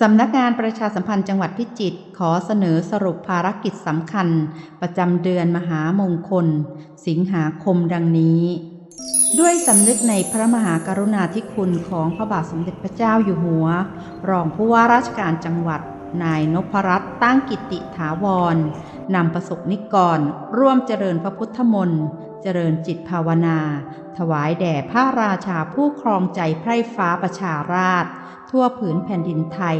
สำนักงานประชาสัมพันธ์จังหวัดพิจิตรขอเสนอสรุปภารกิจสำคัญ ประจำเดือนมหามงคล สิงหาคมดังนี้ ด้วยสำนึกในพระมหากรุณาธิคุณของพระบาทสมเด็จพระเจ้าอยู่หัว รองผู้ว่าราชการจังหวัด นายนพรัตน์ตั้งกิติถาวรนำประสบนิกร ร่วมเจริญพระพุทธมนต์ เจริญจิตภาวนา ถวายแด่พระราชาผู้ครองใจไพร่ฟ้าประชาราช ทั่วผืนแผ่นดินไทย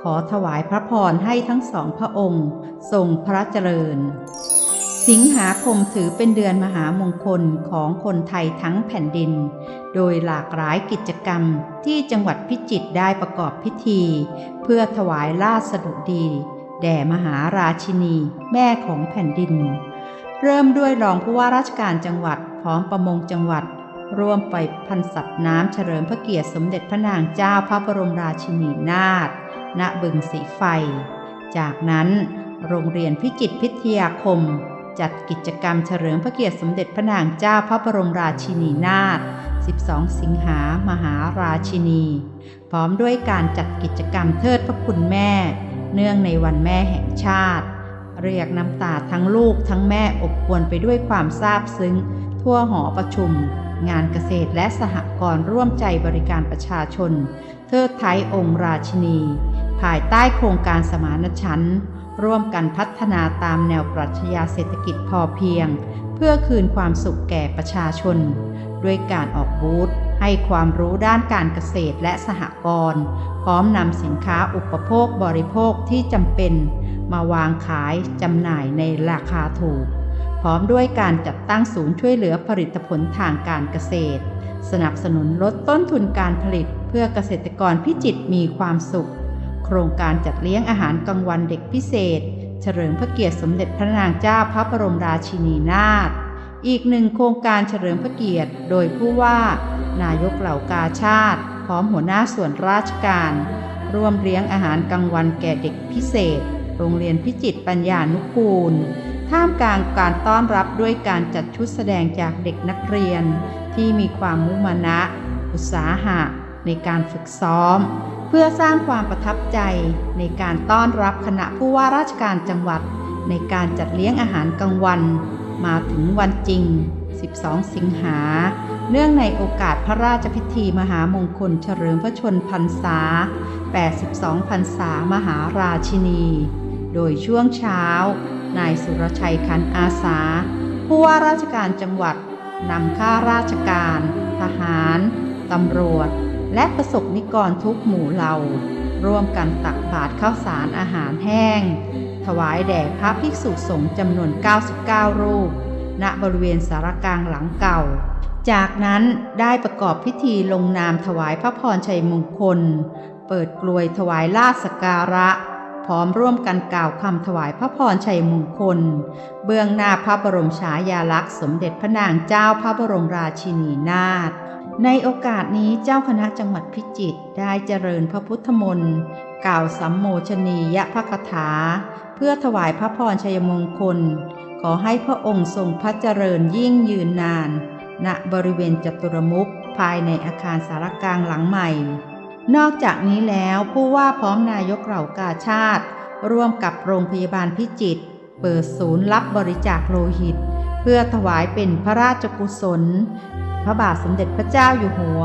ขอถวายพระพรให้ทั้งสองพระองค์ ทรงพระเจริญ สิงหาคมถือเป็นเดือนมหามงคลของคนไทยทั้งแผ่นดิน โดยหลากหลายกิจกรรมที่จังหวัดพิจิตรได้ประกอบพิธี เพื่อถวายราชสดุดี แด่มหาราชินี แม่ของแผ่นดิน เริ่มด้วยรองผู้ว่าราชการจังหวัดพร้อมประมงจังหวัด ร่วมไปพันสัตว์น้ำเฉลิมพระเกียรติสมเด็จพระนางเจ้าพระบรมราชินีนาถณบึงสีไฟ จากนั้นโรงเรียนพิจิตรพิทยาคม จัดกิจกรรมเฉลิมพระเกียรติสมเด็จพระนางเจ้าพระบรมราชินีนาถ 12 สิงหามหาราชินี พร้อมด้วยการจัดกิจกรรมเทิดพระคุณแม่ เนื่องในวันแม่แห่งชาติ เรียกน้ำตาทั้งลูกทั้งแม่อบอวลไปด้วยความซาบซึ้ง ทั่วหอประชุม งานเกษตรและสหกรณ์ร่วมใจบริการประชาชน เทิดไทยองค์ราชินี ภายใต้โครงการสมานฉันท์ร่วมกันพัฒนาตามแนวปรัชญาเศรษฐกิจพอเพียง เพื่อคืนความสุขแก่ประชาชน ด้วยการออกบูธให้ความรู้ด้านการเกษตรและสหกรณ์พร้อมนำสินค้าอุปโภคบริโภคที่จำเป็น มาวางขายจำหน่ายในราคาถูก พร้อมด้วยการจัดตั้งศูนย์ช่วยเหลือผลิตผลทางการเกษตร สนับสนุนลดต้นทุนการผลิต เพื่อเกษตรกรพิจิตมีความสุข โครงการจัดเลี้ยงอาหารกลางวันเด็กพิเศษ เฉลิมพระเกียรติสมเด็จพระนางเจ้าพระบรมราชินีนาถอีกหนึ่งโครงการเฉลิมพระเกียรติ โดยผู้ว่า นายกเหล่ากาชาติ พร้อมหัวหน้าส่วนราชการ ร่วมเลี้ยงอาหารกลางวันแก่เด็กพิเศษ โรงเรียนพิจิตรปัญญานุกูล ท่ามกลางการต้อนรับด้วยการจัดชุดแสดงจากเด็กนักเรียน ที่มีความมุมานะ อุตสาหะ ในการฝึกซ้อม เพื่อสร้างความประทับใจในการต้อนรับคณะผู้ว่าราชการจังหวัด ในการจัดเลี้ยงอาหารกลางวัน มาถึงวันจริง 12 สิงหาเนื่องในโอกาสพระราชพิธีมหามงคลเฉลิมพระชนพรรษา 82 พรรษามหาราชินี โดยช่วงเช้า นายสุรชัยคันอาสา ผู้ว่าราชการจังหวัดนำข้าราชการ ทหาร ตำรวจ และประสบนิกรทุกหมู่เหล่า ร่วมกันตักบาตรข้าวสารอาหารแห้ง ถวายแด่พระภิกษุสงฆ์จำนวน 99 รูป ณบริเวณสารกลางหลังเก่า จากนั้นได้ประกอบพิธีลงนามถวายพระพรชัยมงคล เปิดกลวยถวายลาสการะ พร้อมร่วมกันกล่าวคำถวายพระพรชัยมงคล เบื้องหน้าพระบรมฉายาลักษณ์สมเด็จพระนางเจ้าพระบรมราชินีนาถในโอกาสนี้เจ้าคณะจังหวัดพิจิตรได้เจริญพระพุทธมนต์กล่าวสัมโมชนียพระคถา เพื่อถวายพระพรชัยมงคล ขอให้พระองค์ทรงพระเจริญยิ่งยืนนาน ณบริเวณจตุรมุขภายในอาคารสารกลางหลังใหม่ นอกจากนี้แล้วผู้ว่าพร้อมนายกเหล่ากาชาติ ร่วมกับโรงพยาบาลพิจิตรเปิดศูนย์รับบริจาคโลหิต เพื่อถวายเป็นพระราชกุศล พระบาทสมเด็จพระเจ้าอยู่หัว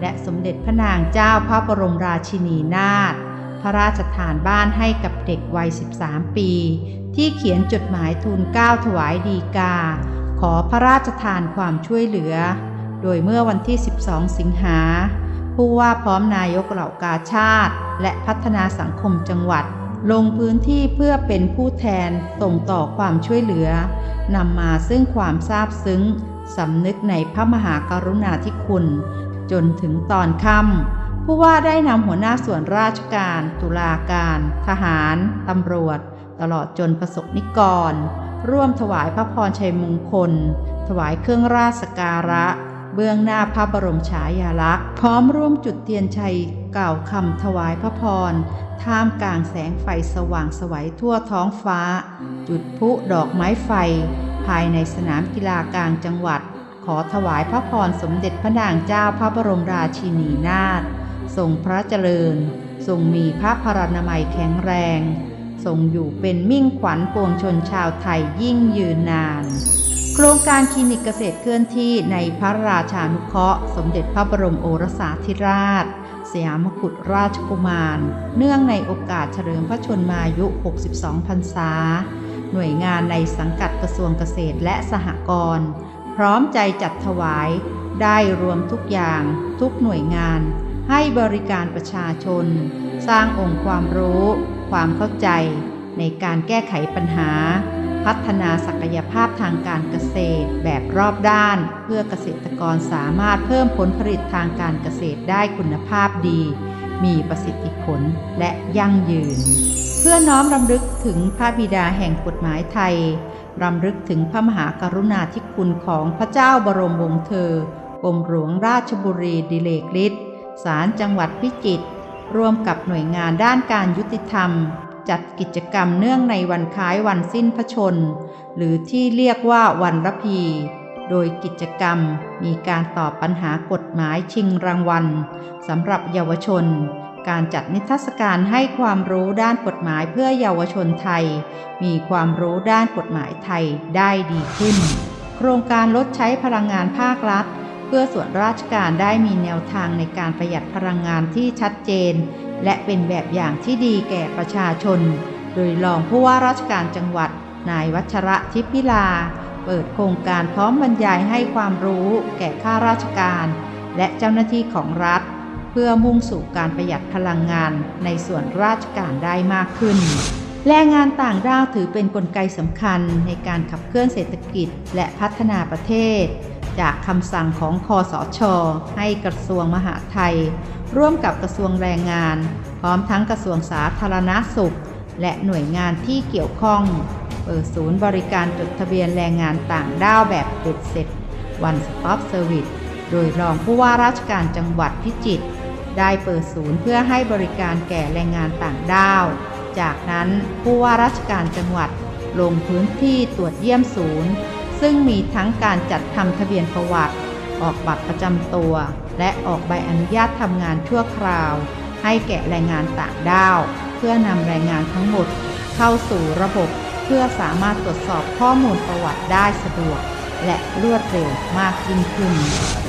และสมเด็จพระนางเจ้าพระบรมราชินีนาถพระราชทานบ้านให้กับเด็กวัย 13 ปี ที่เขียนจดหมายทูลเก้าถวายดีกา ขอพระราชทานความช่วยเหลือ โดยเมื่อวันที่ 12 สิงหา ผู้ว่าพร้อมนายกเหล่ากาชาติ และพัฒนาสังคมจังหวัด ลงพื้นที่เพื่อเป็นผู้แทนส่งต่อความช่วยเหลือนำมาซึ่งความซาบซึ้งสำนึกในพระมหากรุณาธิคุณ จนถึงตอนค่ำผู้ว่าได้นำหัวหน้าส่วนราชการ ตุลาการ ทหารตำรวจ ตลอดจนประสบนิกร ร่วมถวายพระพรชัยมงคล ถวายเครื่องราชสการะ เบื้องหน้าพระบรมฉายาลักษณ์ พร้อมร่วมจุดเทียนชัยกล่าวคำถวายพระพร ท่ามกลางแสงไฟสว่างสวัยทั่วท้องฟ้า จุดพลุดอกไม้ไฟ ภายในสนามกีฬากลางจังหวัด ขอถวายพระพรสมเด็จพระนางเจ้าพระบรมราชินีนาถทรงพระเจริญ ทรงมีพระพรณนามัยแข็งแรง ทรงอยู่เป็นมิ่งขวัญปวงชนชาวไทยยิ่งยืนนาน โครงการคลินิกเกษตรเคลื่อนที่ในพระราชานุเคราะห์ สมเด็จพระบรมโอรสาธิราช สยามกุฎราชกุมาร เนื่องในโอกาสเฉลิมพระชนมายุ 62 พรรษา หน่วยงานในสังกัดกระทรวงเกษตรและสหกรณ์พร้อมใจจัดถวาย ได้รวมทุกอย่างทุกหน่วยงาน ให้บริการประชาชน สร้างองค์ความรู้ ความเข้าใจ ในการแก้ไขปัญหา พัฒนาศักยภาพทางการเกษตรแบบรอบด้าน เพื่อเกษตรกรสามารถเพิ่มผลผลิตทางการเกษตรได้คุณภาพดี มีประสิทธิผลและยั่งยืน เพื่อน้อมรำลึกถึงพระบิดาแห่งกฎหมายไทยรำลึกถึงพระมหากรุณาธิคุณของพระเจ้าบรมวงศ์เธอกรมหลวงราชบุรีดิเลกฤทธิ์ศาลจังหวัดพิจิตรร่วมกับหน่วยงานด้านการยุติธรรม จัดกิจกรรมเนื่องในวันคล้ายวันสิ้นพระชน หรือที่เรียกว่าวันระพี โดยกิจกรรมมีการตอบปัญหากฎหมายชิงรางวัลสำหรับเยาวชน การจัดนิทรรศการให้ความรู้ด้านกฎหมายเพื่อเยาวชนไทย มีความรู้ด้านกฎหมายไทยได้ดีขึ้น โครงการลดใช้พลังงานภาครัฐ เพื่อส่วนราชการได้มีแนวทางในการประหยัดพลังงานที่ชัดเจน และเป็นแบบอย่างที่ดีแก่ประชาชน โดยรองผู้ว่าราชการจังหวัด นายวัชระทิพย์พิลา เปิดโครงการพร้อมบรรยายให้ความรู้แก่ข้าราชการ และเจ้าหน้าที่ของรัฐ เพื่อมุ่งสู่การประหยัดพลังงานในส่วนราชการได้มากขึ้นแรงงานต่างด้าวถือเป็นนกลไกสำคัญในการขับเคลื่อนเศรษฐกิจและพัฒนาประเทศ จากคำสั่งของคอสช ให้กระทรวงมหาดไทย ร่วมกับกระทรวงแรงงาน พร้อมทั้งกระทรวงสาธารณสุข และหน่วยงานที่เกี่ยวข้อง เปิดศูนย์บริการจดทะเบียนแรงงานต่างด้าวแบบเบ็ดเสร็จ One Stop Service โดยรองผู้ว่าราชการจังหวัดพิจิตรได้เปิดศูนย์เพื่อให้บริการแก่แรงงานต่างด้าว จากนั้นผู้ว่าราชการจังหวัดลงพื้นที่ตรวจเยี่ยมศูนย์ ซึ่งมีทั้งการจัดทำทะเบียนประวัติ ออกบัตรประจำตัว และออกใบอนุญาตทำงานชั่วคราว ให้แก่แรงงานต่างด้าว เพื่อนำแรงงานทั้งหมด เข้าสู่ระบบเพื่อสามารถตรวจสอบข้อมูลประวัติได้สะดวก และรวดเร็วมากยิ่งขึ้น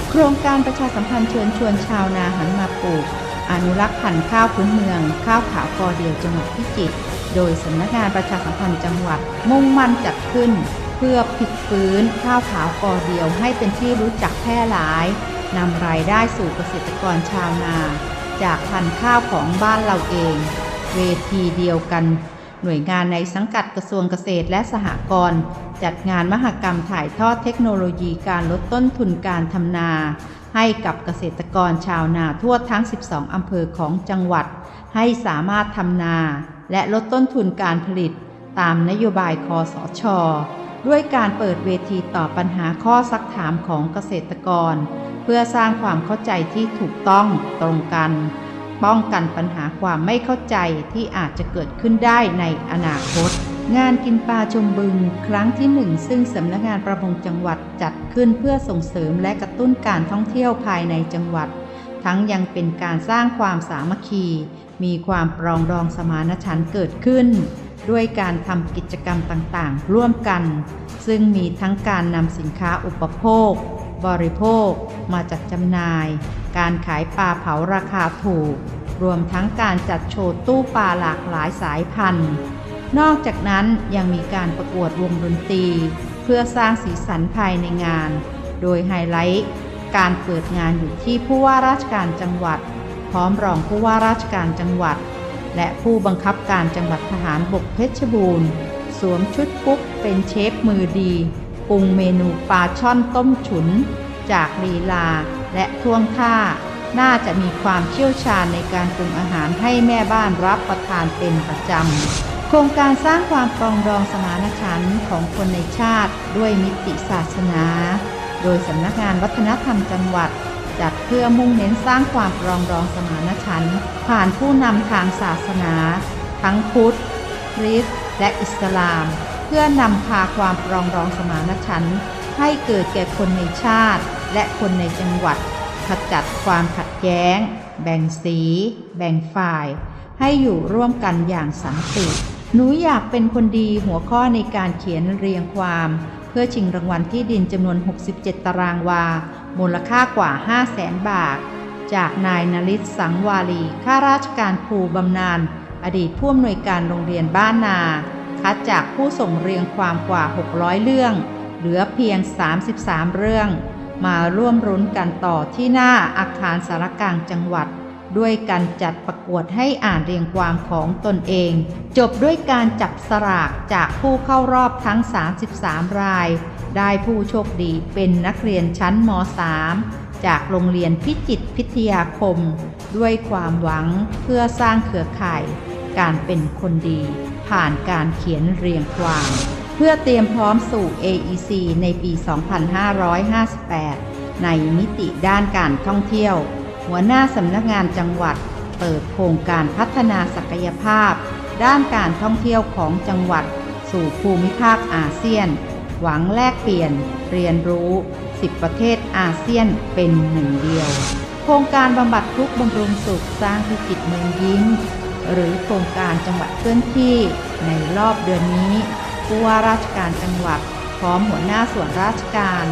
โครงการประชาสัมพันธ์เชิญชวนชาวนาหันมาปลูก อนุรักษ์พันธุ์ข้าวพื้นเมือง ข้าวขาวกอเดียวจังหวัดพิจิตรโดยสำนักงานประชาสัมพันธ์จังหวัดมุ่งมั่นจัดขึ้น เพื่อพลิกฟื้นข้าวขาวกอเดียวให้เป็นที่รู้จักแพร่หลาย นำรายได้สู่เกษตรกรชาวนา จากพันธุ์ข้าวของบ้านเราเอง เวทีเดียวกัน หน่วยงานในสังกัดกระทรวงเกษตรและสหกรณ์จัดงานมหกรรมถ่ายทอดเทคโนโลยีการลดต้นทุนการทำนา ให้กับเกษตรกรชาวนาทั่วทั้ง 12 อำเภอของจังหวัด ให้สามารถทำนา และลดต้นทุนการผลิต ตามนโยบายคอสช ด้วยการเปิดเวทีตอบปัญหาข้อซักถามของเกษตรกร เพื่อสร้างความเข้าใจที่ถูกต้องตรงกัน ป้องกันปัญหาความไม่เข้าใจที่อาจจะเกิดขึ้นได้ในอนาคต งานกินปลาชมบึงครั้งที่หนึ่งซึ่งสำนักงานประมงจังหวัดจัดขึ้นเพื่อส่งเสริมและกระตุ้นการท่องเที่ยวภายในจังหวัด ทั้งยังเป็นการสร้างความสามัคคี มีความปรองดองสมานฉันท์เกิดขึ้น ด้วยการทำกิจกรรมต่างๆ ร่วมกัน ซึ่งมีทั้งการนำสินค้าอุปโภค บริโภค มาจัดจำหน่าย การขายปลาเผาราคาถูก รวมทั้งการจัดโชว์ตู้ปลาหลากหลายสายพันธุ์ นอกจากนั้นยังมีการประกวดวงดนตรี เพื่อสร้างสีสันภายในงาน โดยไฮไลท์ การเปิดงานอยู่ที่ผู้ว่าราชการจังหวัด พร้อมรองผู้ว่าราชการจังหวัด และผู้บังคับการจังหวัดทหารบกเพชรบูรณ์ สวมชุดกุ๊กเป็นเชฟมือดีปรุงเมนูปลาช่อนต้มฉุน จากลีลาและท่วงท่า น่าจะมีความเชี่ยวชาญในการปรุงอาหารให้แม่บ้านรับประทานเป็นประจำ โครงการสร้างความปรองดองสมานฉันท์ของคนในชาติด้วยมิติศาสนา โดยสำนักงานวัฒนธรรมจังหวัด จัดเพื่อมุ่งเน้นสร้างความปรองดองสมานฉันท์ผ่านผู้นำทางศาสนา ทั้งพุทธคริสต์และอิสลาม เพื่อนำพาความปรองดองสมานฉันท์ให้เกิดแก่คนในชาติ และคนในจังหวัดขจัดความขัดแย้ง แบ่งสี แบ่งฝ่าย ให้อยู่ร่วมกันอย่างสันติหนูอยากเป็นคนดีหัวข้อในการเขียนเรียงความ เพื่อชิงรางวัลที่ดินจำนวน 67 ตารางวา มูลค่ากว่า 5 0 0แสนบาท จากนายนลิศสังวาลีข้าราชการครูบำนาญอดีตผู้อำนวยการโรงเรียนบ้านนา คัดจากผู้ส่งเรียงความกว่า 600 เรื่อง เหลือเพียง 33 เรื่อง มาร่วมรุ้นกันต่อที่หน้าอาคารสารกลางจังหวัด ด้วยการจัดประกวดให้อ่านเรียงความของตนเอง จบด้วยการจับสลากจากผู้เข้ารอบทั้ง 33 ราย ได้ผู้โชคดีเป็นนักเรียนชั้นม .3 จากโรงเรียนพิจิตพิทยาคม ด้วยความหวังเพื่อสร้างเครือข่าย การเป็นคนดี ผ่านการเขียนเรียงความ เพื่อเตรียมพร้อมสู่ AEC ในปี 2558 ในมิติด้านการท่องเที่ยว หัวหน้าสำนักงานจังหวัด เปิดโครงการพัฒนาศักยภาพ ด้านการท่องเที่ยวของจังหวัด สู่ภูมิภาคอาเซียน หวังแลกเปลี่ยนเรียนรู้ 10 ประเทศอาเซียนเป็นหนึ่งเดียว โครงการบำบัดทุกบำรุงสุขสร้างพิจิตรเมืองยิ้ม หรือโครงการจังหวัดเคลื่อนที่ในรอบเดือนนี้ผู้ว่าราชการจังหวัด พร้อมหัวหน้าส่วนราชการ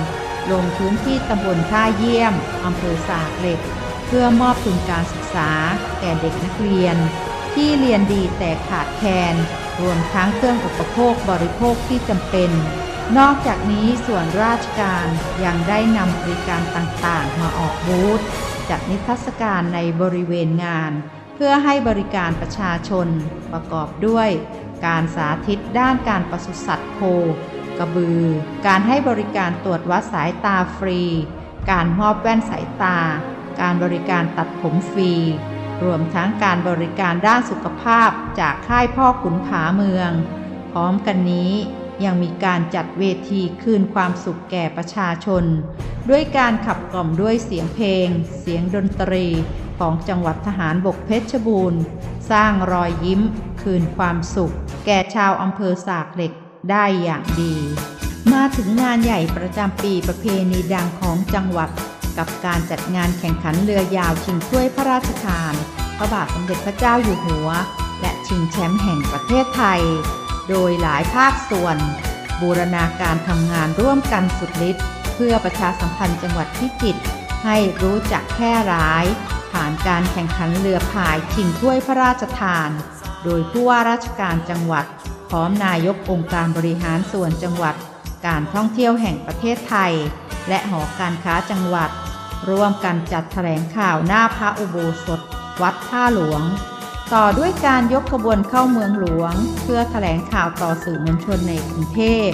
ลงพื้นที่ตำบลท่าเยี่ยมอำเภอสากเหล็ก เพื่อมอบทุนการศึกษา แก่เด็กนักเรียน ที่เรียนดีแต่ขาดแคลนรวมทั้งเครื่องอุปโภคบริโภคที่จำเป็น นอกจากนี้ส่วนราชการยังได้นำบริการต่างๆ มาออกบูธจัดนิทรรศการในบริเวณงาน เพื่อให้บริการประชาชนประกอบด้วย การสาธิตด้านการปศุสัตว์โค กระบือ การให้บริการตรวจวัดสายตาฟรี การมอบแว่นสายตา การบริการตัดผมฟรี รวมทั้งการบริการด้านสุขภาพจากค่ายพ่อขุนผาเมือง พร้อมกันนี้ ยังมีการจัดเวทีคืนความสุขแก่ประชาชน ด้วยการขับกล่อมด้วยเสียงเพลง เสียงดนตรีของจังหวัดทหารบกเพชรบูรณ์ สร้างรอยยิ้ม คืนความสุข แก่ชาวอำเภอสากเหล็กได้อย่างดี มาถึงงานใหญ่ประจำปีประเพณีดังของจังหวัด กับการจัดงานแข่งขันเรือยาวชิงถ้วยพระราชทานพระบาทสมเด็จพระเจ้าอยู่หัว และชิงแชมป์แห่งประเทศไทย โดยหลายภาคส่วน บูรณาการทำงานร่วมกันสุดฤทธิ์เพื่อประชาสัมพันธ์จังหวัดพิจิตรให้รู้จักแพร่ร้าย ผ่านการแข่งขันเรือพายชิงถ้วยพระราชทาน โดยผู้ว่าราชการจังหวัด พร้อมนายกองค์การบริหารส่วนจังหวัด การท่องเที่ยวแห่งประเทศไทย และหอการค้าจังหวัด ร่วมกันจัดแถลงข่าวหน้าพระอุโบสถ วัดท่าหลวง ต่อด้วยการยกขบวนเข้าเมืองหลวง เพื่อแถลงข่าวต่อสื่อมวลชนในกรุงเทพ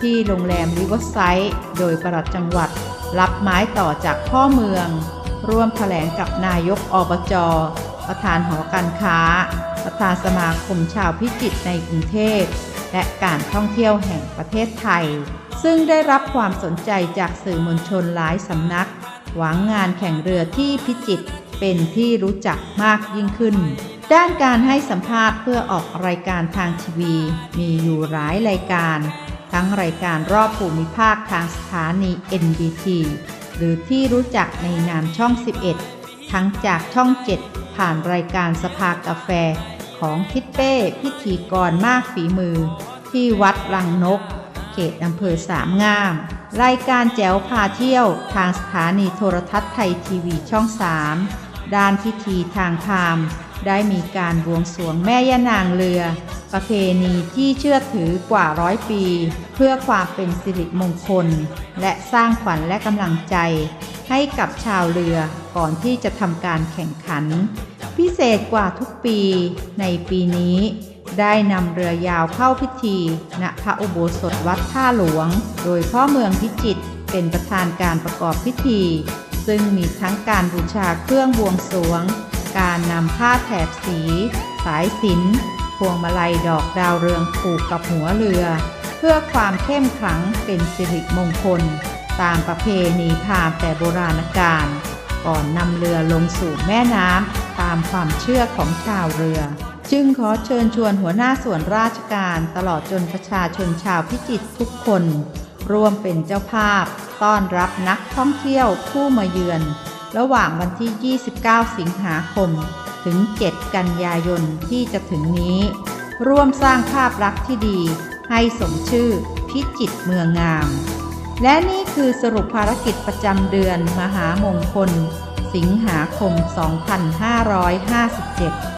ที่โรงแรมริเวอร์ไซด์โดยประหลัดจังหวัด รับไม้ต่อจากพ่อเมือง ร่วมแถลงกับนายกอบจ ประธานหอการค้า ประธานสมาคมชาวพิจิตรในกรุงเทพ และการท่องเที่ยวแห่งประเทศไทย ซึ่งได้รับความสนใจจากสื่อมวลชนหลายสำนัก หวังงานแข่งเรือที่พิจิตรเป็นที่รู้จักมากยิ่งขึ้น ด้านการให้สัมภาษณ์เพื่อออกรายการทางทีวี มีอยู่หลายรายการ ทั้งรายการรอบภูมิภาคทางสถานี NBT หรือที่รู้จักในนามช่อง 11 ทั้งจากช่อง 7 ผ่านรายการสภากาแฟของทิดเป้พิธีกรมากฝีมือ ที่วัดลังนก เขตอำเภอสามงาม รายการแจ๋วพาเที่ยวทางสถานีโทรทัศน์ไทยทีวีช่อง 3 ด้านพิธีทางพราม ได้มีการบวงสรวงแม่ย่านางเรือ ประเพณีที่เชื่อถือกว่าร้อยปี เพื่อความเป็นสิริมงคล และสร้างขวัญและกำลังใจ ให้กับชาวเรือก่อนที่จะทำการแข่งขัน พิเศษกว่าทุกปีในปีนี้ ได้นำเรือยาวเข้าพิธี ณพระอุโบสถวัดท่าหลวง โดยพ่อเมืองพิจิตรเป็นประธานการประกอบพิธี ซึ่งมีทั้งการบูชาเครื่องบวงสรวง การนำผ้าแถบสี สายสิญจนพวงมาลัยดอกดาวเรืองผูกกับหัวเรือ เพื่อความเข้มขลังเป็นสิริมงคล ตามประเพณีพามแต่โบราณกาลก่อนนำเรือลงสู่แม่น้ำตามความเชื่อของชาวเรือ จึงขอเชิญชวนหัวหน้าส่วนราชการตลอดจนประชาชนชาวพิจิตรทุกคน ร่วมเป็นเจ้าภาพ ต้อนรับนักท่องเที่ยวผู้มาเยือน ระหว่างวันที่ 29 สิงหาคม ถึง 7 กันยายนที่จะถึงนี้ ร่วมสร้างภาพลักษณ์ที่ดี ให้สมชื่อพิจิตเมืองงาม และนี่คือสรุปภารกิจประจำเดือนมหามงคล สิงหาคม 2557